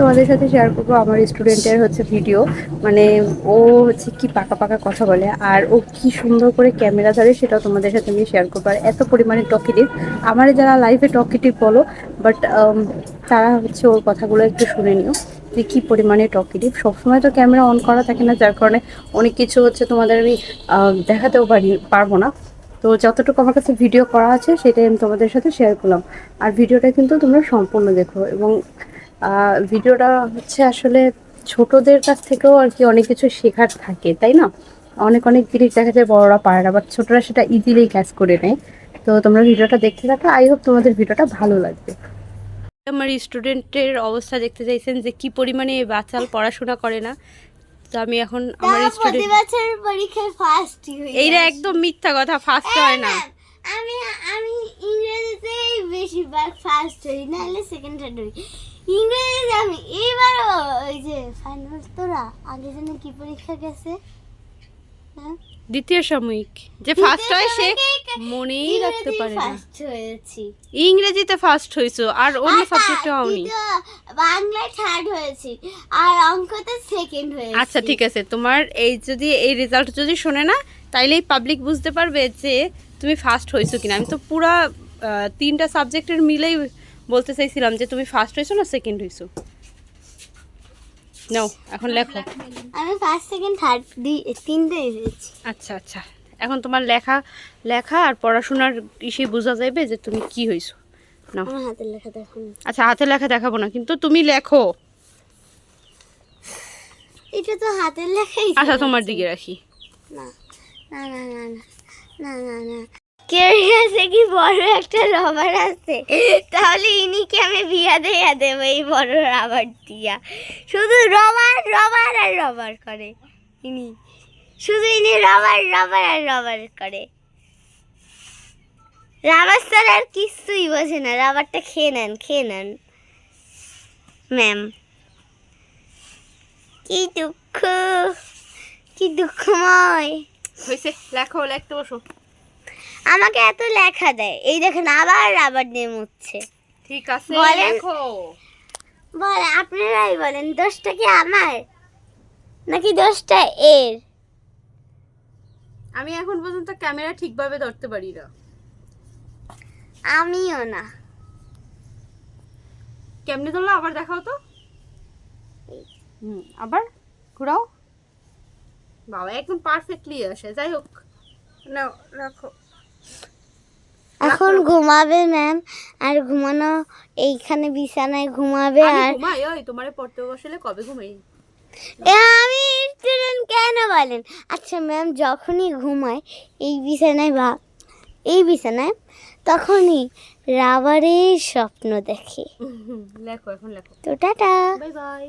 তোমাদের সাথে শেয়ার করব আমার স্টুডেন্টের হচ্ছে ভিডিও মানে ও হচ্ছে কি পাকা পাকা কথা বলে, আর ও কি সুন্দর করে ক্যামেরা ধরে সেটাও তোমাদের সাথে আমি শেয়ার করব। আর এত পরিমাণে টকিটিভ আমার যারা লাইফে টকিটিভ বলো বাট তারা হচ্ছে ওর কথাগুলো একটু শুনে নিও, যে কী পরিমাণে টকিটিভ সবসময় তো ক্যামেরা অন করা থাকে না, যার কারণে অনেক কিছু হচ্ছে তোমাদের আমি দেখাতেও পারি, পারব না। তো যতটুকু আমার কাছে ভিডিও করা আছে, সেটাই আমি তোমাদের সাথে শেয়ার করলাম। আর ভিডিওটা কিন্তু তোমরা সম্পূর্ণ দেখো এবং ভিডিওটা হচ্ছে আসলে ছোটদের কাছ থেকেও আর কি অনেক কিছু শেখার থাকে তাই না? অনেক অনেক জিনিস দেখা যায় বড়রা পারে না বাট ছোটরা সেটা ইজিলি ক্যাচ করে নেয়। তো তোমরা ভিডিওটা দেখতে থাকো আই হোপ তোমাদের ভিডিওটা ভালো লাগবে। আমার স্টুডেন্টের অবস্থা দেখতে চাইছেন যে কি পরিমাণে বাচাল পড়াশোনা করে না। তো আমি এখন আমার স্টুডেন্ট বছর পরীক্ষায় ফার্স্টই হয়ে এইটা একদম মিথ্যা কথা ফার্স্ট হয় না। আমি আমি ইংরেজিতেই বেশিরভাগ ফার্স্ট হই নাহলে সেকেন্ড হই। ইংরেজিতে আমি এবারও ওই যে ফাইনাল তোরা আগে যেন কি পরীক্ষা গেছে? হ্যাঁ? দ্বিতীয় সাময়িক যে ফার্স্ট হয় সে মনেই রাখতে পারে না। ফার্স্ট হয়েছি। ইংরেজিতে ফার্স্ট হইছো আর অন্য সাবজেক্টে হওনি দ্বিতীয় বাংলায় থার্ড হয়েছি আর অঙ্কতে সেকেন্ড হয়েছি। আচ্ছা ঠিক আছে তোমার এই যদি এই রেজাল্ট যদি শোনে না তাইলেই পাবলিক বুঝতে পারবে যে তুমি ফার্স্ট হয়েছো কিনা। আমি তো পুরা তিনটা সাবজেক্টের মিলেই বলতে চাইছিলাম যে তুমি ফার্স্ট হয়েছো না সেকেন্ড হয়েছো? নাও এখন লেখো। আমি ফার্স্ট সেকেন্ড থার্ড দুই তিনটে এসেছি আচ্ছা আচ্ছা। এখন তোমার লেখা লেখা আর পড়াশোনার ইসে বোঝা যাবে যে তুমি কি হয়েছো। নাও হাতের লেখা দেখো আচ্ছা হাতের লেখা দেখাবো না কিন্তু তুমি লেখো। এটা তো হাতের লেখাই আচ্ছা তোমার দিকে রাখি। না না না না না না না। কেউ কাছে কি বড় একটা রবার আছে? তাহলে ইনিকে আমি বিয়া দেয়া দেবো এই বড় রাবার দিয়া? শুধু রবার রবার আর রবার করে। ইনি। শুধু ইনি রবার রবার আর রবার করে। রাবার স্যার আর কিছুই বোঝে না। রাবারটা খেয়ে নেন খেয়ে নেন। ম্যাম কি দুঃখ, কি দুঃখময়। হয়েছে, লেখো, লেখতে বসো। আমাকে এত লেখা দেয়। এই দেখেন আবার রাবার দিয়ে মুছছে। ঠিক আছে বলেন। লেখো। বল আপনারাই বলেন দোষটা কি আমার? নাকি দোষটা এর? আমি এখন পর্যন্ত ক্যামেরা ঠিকভাবে ধরতে পারি না। আমিও না। কেমনে ধরলো? আবার দেখাও তো। হুম আবার ঘুরাও। বাবা একদম পারফেক্টলি আসে। যাই হোক। না রাখো। এখন ঘুমাবে ম্যাম আর ঘুমানো এইখানে বিছানায় ঘুমাবে আর ঘুমাই ওই তোমারে পড়তে বসলে কবে ঘুমাই? এ আমি স্টুডেন্ট কেন বলেন? আচ্ছা ম্যাম যখনই ঘুমায় এই বিছানায় বা এই বিছানায় তখনই রাবারের স্বপ্ন দেখে। লেখো এখন লেখো। তো টাটা। Bye bye.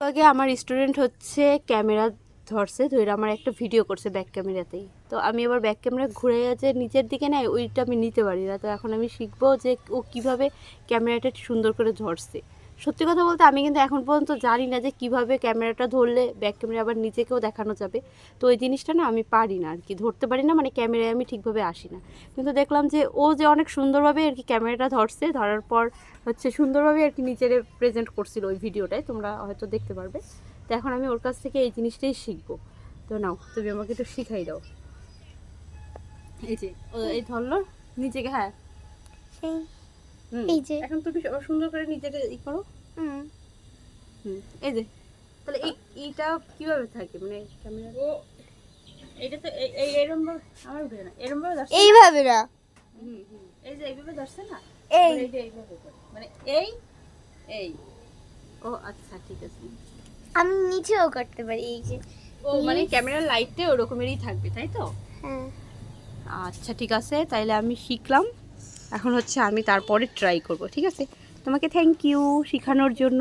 আগে আমার স্টুডেন্ট হচ্ছে ক্যামেরা ধরছে ধরে আমার একটা ভিডিও করছে ব্যাক ক্যামেরাতেই তো আমি আবার ব্যাক ক্যামেরা ঘুরে যে নিচের দিকে নেয় ওইটা আমি নিতে পারি না। তো এখন আমি শিখব যে ও কীভাবে ক্যামেরাটা সুন্দর করে ধরছে। সত্যি কথা বলতে আমি কিন্তু এখন পর্যন্ত জানি না যে কীভাবে ক্যামেরাটা ধরলে ব্যাক ক্যামেরা আবার নিজেকেও দেখানো যাবে। তো ওই জিনিসটা না আমি পারি না আর কি ধরতে পারি না মানে ক্যামেরায় আমি ঠিকভাবে আসি না। কিন্তু দেখলাম যে ও যে অনেক সুন্দরভাবে আর কি ক্যামেরাটা ধরছে, ধরার পর হচ্ছে সুন্দরভাবে আর কি নিচের প্রেজেন্ট করছিল ওই ভিডিওটায় তোমরা হয়তো দেখতে পারবে। তো এখন আমি ওর কাছ থেকে এই জিনিসটাই শিখব। তো নাও তুমি আমাকে একটু শিখাই দাও। এই যে ও এই ধরলো নিজেকে হ্যাঁ। এই- যে। এখন তুমি সুন্দর করে নিজেকে ই করো। হুম। হুম এই যে তাহলে এই এইটা কীভাবে থাকে? মানে ক্যামেরা ও এটা তো এই এই এরকম আমার উঠে না এরকম ভাবে ধরছে এইভাবে না। হুম, হুম। এই যে এইভাবে ধরছে না? এই। এই এইভাবে মানে এই এই। ও আচ্ছা ঠিক আছে। আমি নিচেও করতে পারি এই যে ও মানে ক্যামেরার লাইটটা ওরকমেরই থাকবে তাই তো? হ্যাঁ। আচ্ছা ঠিক আছে তাইলে আমি শিখলাম। এখন হচ্ছে আমি তারপরে ট্রাই করব ঠিক আছে? তোমাকে থ্যাংক ইউ শেখানোর জন্য।